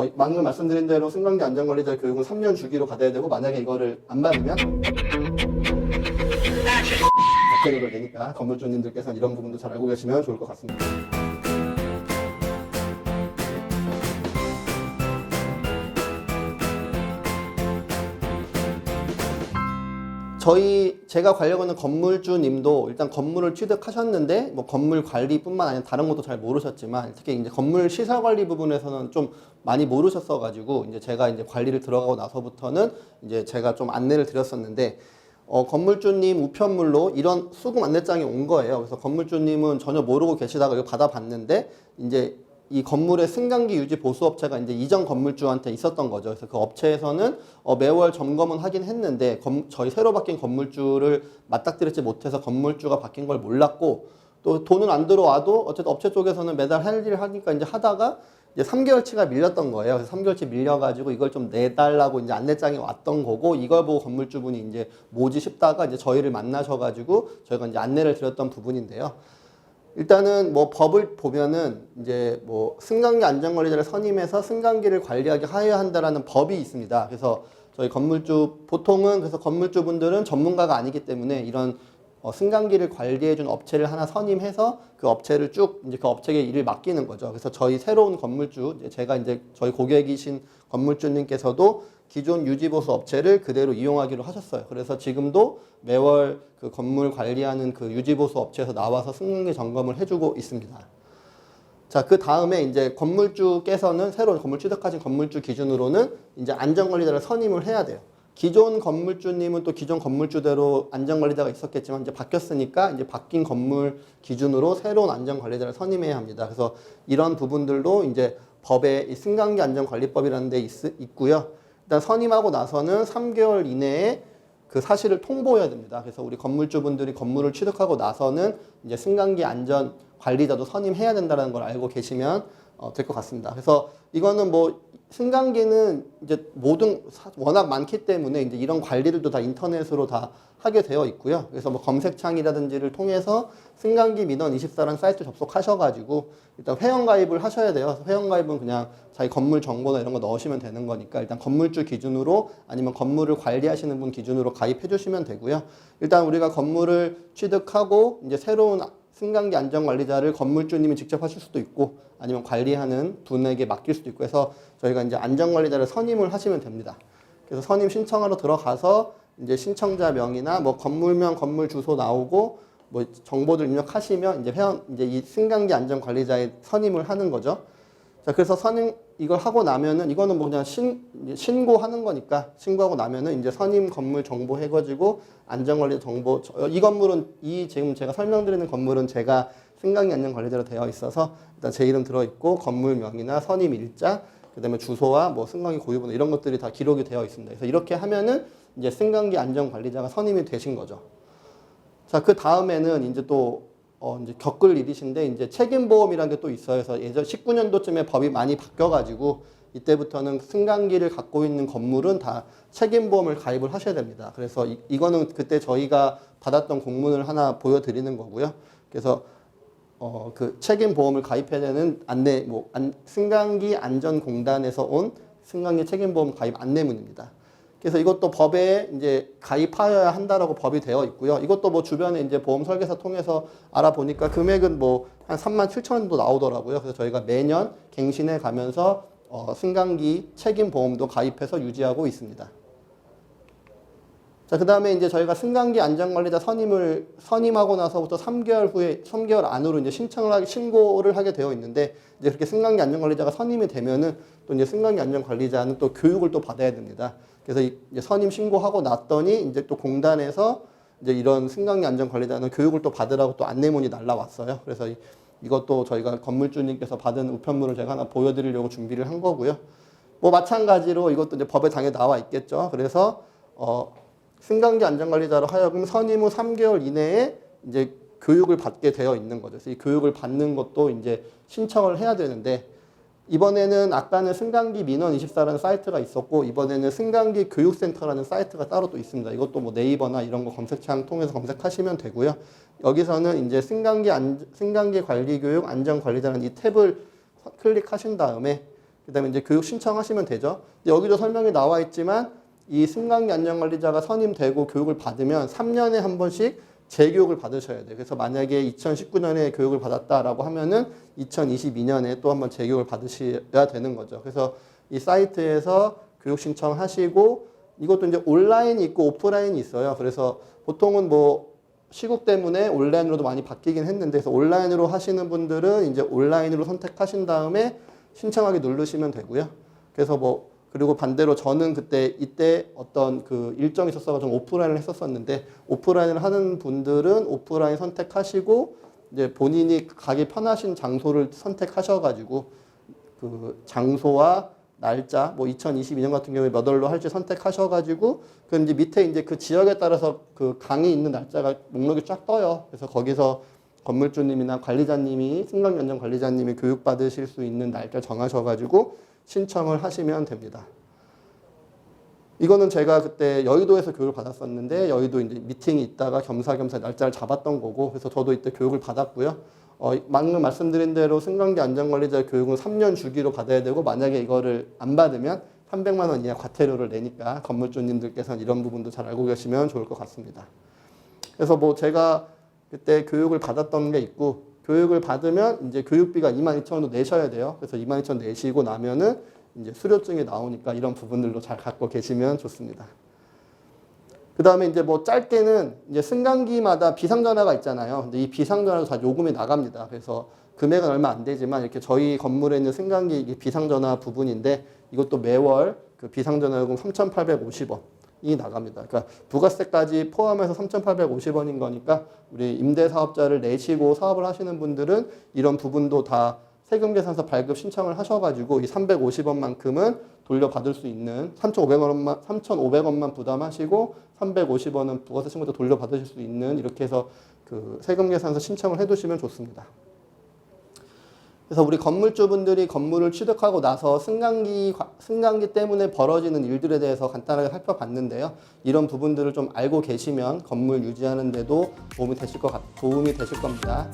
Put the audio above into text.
어, 방금 말씀드린 대로 승강기 안전관리자 교육은 3년 주기로 받아야 되고 만약에 이거를 안 받으면 박해료를 내니까 건물주님들께서는 이런 부분도 잘 알고 계시면 좋을 것 같습니다. 저희 제가 관리하는 건물주님도 일단 건물을 취득하셨는데 뭐 건물 관리뿐만 아니라 다른 것도 잘 모르셨지만 특히 이제 건물 시설 관리 부분에서는 좀 많이 모르셨어 가지고 이제 제가 이제 관리를 들어가고 나서부터는 이제 제가 좀 안내를 드렸었는데 어, 건물주님 우편물로 이런 수금 안내장이 온 거예요. 그래서 건물주님은 전혀 모르고 계시다가 이거 받아봤는데 이제 이 건물의 승강기 유지 보수 업체가 이제 이전 건물주한테 있었던 거죠. 그래서 그 업체에서는 어, 매월 점검은 하긴 했는데 검- 저희 새로 바뀐 건물주를 맞닥뜨리지 못해서 건물주가 바뀐 걸 몰랐고 또 돈은 안 들어와도 어쨌든 업체 쪽에서는 매달 할 일을 하니까 이제 하다가 이제 3개월치가 밀렸던 거예요. 그래서 3개월치 밀려가지고 이걸 좀 내달라고 이제 안내장이 왔던 거고 이걸 보고 건물주분이 이제 뭐지 싶다가 이제 저희를 만나셔가지고 저희가 이제 안내를 드렸던 부분인데요. 일단은 뭐 법을 보면은 이제 뭐 승강기 안전관리자를 선임해서 승강기를 관리하게 하여야 한다라는 법이 있습니다. 그래서 저희 건물주 보통은 그래서 건물주분들은 전문가가 아니기 때문에 이런 어, 승강기를 관리해준 업체를 하나 선임해서 그 업체를 쭉 이제 그 업체에 일을 맡기는 거죠. 그래서 저희 새로운 건물주 제가 이제 저희 고객이신 건물주님께서도 기존 유지보수 업체를 그대로 이용하기로 하셨어요. 그래서 지금도 매월 그 건물 관리하는 그 유지보수 업체에서 나와서 승강기 점검을 해주고 있습니다. 자, 그 다음에 이제 건물주께서는 새로 건물 취득하신 건물주 기준으로는 이제 안전관리자를 선임을 해야 돼요. 기존 건물주님은 또 기존 건물주대로 안전관리자가 있었겠지만 이제 바뀌었으니까 이제 바뀐 건물 기준으로 새로운 안전관리자를 선임해야 합니다. 그래서 이런 부분들도 이제 법에 이 승강기 안전관리법이라는 데 있, 있고요. 일단 선임하고 나서는 3개월 이내에 그 사실을 통보해야 됩니다. 그래서 우리 건물주분들이 건물을 취득하고 나서는 이제 승강기 안전 관리자도 선임해야 된다는 걸 알고 계시면 어, 될 것 같습니다. 그래서 이거는 뭐 승강기는 이제 모든 사- 워낙 많기 때문에 이제 이런 관리들도 다 인터넷으로 다 하게 되어 있고요. 그래서 뭐 검색창이라든지를 통해서 승강기 민원 24라는 사이트 접속하셔가지고 일단 회원 가입을 하셔야 돼요. 그래서 회원 가입은 그냥 자기 건물 정보나 이런 거 넣으시면 되는 거니까 일단 건물주 기준으로 아니면 건물을 관리하시는 분 기준으로 가입해 주시면 되고요. 일단 우리가 건물을 취득하고 이제 새로운 승강기 안전관리자를 건물주님이 직접 하실 수도 있고 아니면 관리하는 분에게 맡길 수도 있고 해서 저희가 이제 안전관리자를 선임을 하시면 됩니다. 그래서 선임 신청하러 들어가서 이제 신청자 명이나 뭐 건물명, 건물 주소 나오고 뭐 정보들 입력하시면 이제 회원 이제 이 승강기 안전관리자의 선임을 하는 거죠. 자, 그래서 선임 이걸 하고 나면은 이거는 뭐 그냥 신, 신고하는 거니까 신고하고 나면은 이제 선임 건물 정보 해가지고 안전관리 정보 저- 이 건물은 이 지금 제가 설명드리는 건물은 제가 승강기 안전 관리자로 되어 있어서 일단 제 이름 들어 있고 건물명이나 선임 일자 그다음에 주소와 뭐 승강기 고유번호 이런 것들이 다 기록이 되어 있습니다. 그래서 이렇게 하면은 이제 승강기 안전 관리자가 선임이 되신 거죠. 자, 그 다음에는 이제 또, 어, 이제 겪을 일이신데, 이제 책임보험이라는 게 또 있어요. 그래서 예전 19년도쯤에 법이 많이 바뀌어가지고, 이때부터는 승강기를 갖고 있는 건물은 다 책임보험을 가입을 하셔야 됩니다. 그래서 이, 이거는 그때 저희가 받았던 공문을 하나 보여드리는 거고요. 그래서 어, 그 책임보험을 가입해야 되는 안내, 뭐, 안, 승강기 안전공단에서 온 승강기 책임보험 가입 안내문입니다. 그래서 이것도 법에 이제 가입하여야 한다라고 법이 되어 있고요. 이것도 뭐 주변에 이제 보험 설계사 통해서 알아보니까 금액은 뭐 한 3만 7천 원도 나오더라고요. 그래서 저희가 매년 갱신해 가면서 어, 승강기 책임 보험도 가입해서 유지하고 있습니다. 자, 그 다음에 이제 저희가 승강기 안전관리자 선임을, 선임하고 나서부터 3개월 후에, 3개월 안으로 이제 신청을 하게, 신고를 하게 되어 있는데, 이제 그렇게 승강기 안전관리자가 선임이 되면은 또 이제 승강기 안전관리자는 또 교육을 또 받아야 됩니다. 그래서 선임 신고하고 났더니 이제 또 공단에서 이제 이런 승강기 안전 관리자는 교육을 또 받으라고 또 안내문이 날라왔어요. 그래서 이, 이것도 저희가 건물주님께서 받은 우편물을 제가 하나 보여드리려고 준비를 한 거고요. 뭐 마찬가지로 이것도 이제 법에 당연히 나와 있겠죠. 그래서 어, 승강기 안전관리자로 하여금 선임 후 3개월 이내에 이제 교육을 받게 되어 있는 거죠. 그래서 이 교육을 받는 것도 이제 신청을 해야 되는데 이번에는 아까는 승강기 민원 24라는 사이트가 있었고 이번에는 승강기 교육센터라는 사이트가 따로 또 있습니다. 이것도 뭐 네이버나 이런 거 검색창 통해서 검색하시면 되고요. 여기서는 이제 승강기 안, 승강기 관리 교육 안전 관리자는 이 탭을 클릭하신 다음에 그다음에 이제 교육 신청하시면 되죠. 여기도 설명이 나와 있지만 이 승강기 안전 관리자가 선임되고 교육을 받으면 3년에 한 번씩 재교육을 받으셔야 돼요. 그래서 만약에 2019년에 교육을 받았다라고 하면은 2022년에 또 한번 재교육을 받으셔야 되는 거죠. 그래서 이 사이트에서 교육 신청하시고 이것도 이제 온라인이 있고 오프라인이 있어요. 그래서 보통은 뭐 시국 때문에 온라인으로도 많이 바뀌긴 했는데 그래서 온라인으로 하시는 분들은 이제 온라인으로 선택하신 다음에 신청하기 누르시면 되고요. 그래서 뭐 그리고 반대로 저는 그때 이때 어떤 그 일정이 있었어서 좀 오프라인을 했었었는데 오프라인을 하는 분들은 오프라인 선택하시고 이제 본인이 가기 편하신 장소를 선택하셔가지고 그 장소와 날짜 뭐 2022년 같은 경우에 몇 월로 할지 선택하셔가지고 그 이제 밑에 이제 그 지역에 따라서 그 강의 있는 날짜가 목록이 쫙 떠요. 그래서 거기서 건물주님이나 관리자님이 승강연장 관리자님이 교육 받으실 수 있는 날짜 정하셔가지고 신청을 하시면 됩니다. 이거는 제가 그때 여의도에서 교육을 받았었는데 여의도 이제 미팅이 있다가 겸사겸사 날짜를 잡았던 거고 그래서 저도 이때 교육을 받았고요. 어, 방금 말씀드린 대로 승강기 안전관리자 교육은 3년 주기로 받아야 되고 만약에 이거를 안 받으면 300만 원 이하 과태료를 내니까 건물주님들께서는 이런 부분도 잘 알고 계시면 좋을 것 같습니다. 그래서 뭐 제가 그때 교육을 받았던 게 있고 교육을 받으면 이제 교육비가 22,000원도 내셔야 돼요. 그래서 22,000원 내시고 나면은 이제 수료증이 나오니까 이런 부분들도 잘 갖고 계시면 좋습니다. 그 다음에 이제 뭐 짧게는 이제 승강기마다 비상전화가 있잖아요. 근데 이 비상전화도 다 요금이 나갑니다. 그래서 금액은 얼마 안 되지만 이렇게 저희 건물에 있는 승강기 비상전화 부분인데 이것도 매월 그 비상전화 요금 3,850원 이 나갑니다. 그러니까 부가세까지 포함해서 3,850원인 거니까 우리 임대 사업자를 내시고 사업을 하시는 분들은 이런 부분도 다 세금 계산서 발급 신청을 하셔가지고 이 350원만큼은 돌려받을 수 있는 3,500원만 3,500원만 부담하시고 350원은 부가세 신고도 돌려받으실 수 있는 이렇게 해서 그 세금 계산서 신청을 해두시면 좋습니다. 그래서 우리 건물주분들이 건물을 취득하고 나서 승강기 과- 승강기 때문에 벌어지는 일들에 대해서 간단하게 살펴봤는데요. 이런 부분들을 좀 알고 계시면 건물 유지하는 데도 도움이 되실 것 같, 도움이 되실 겁니다.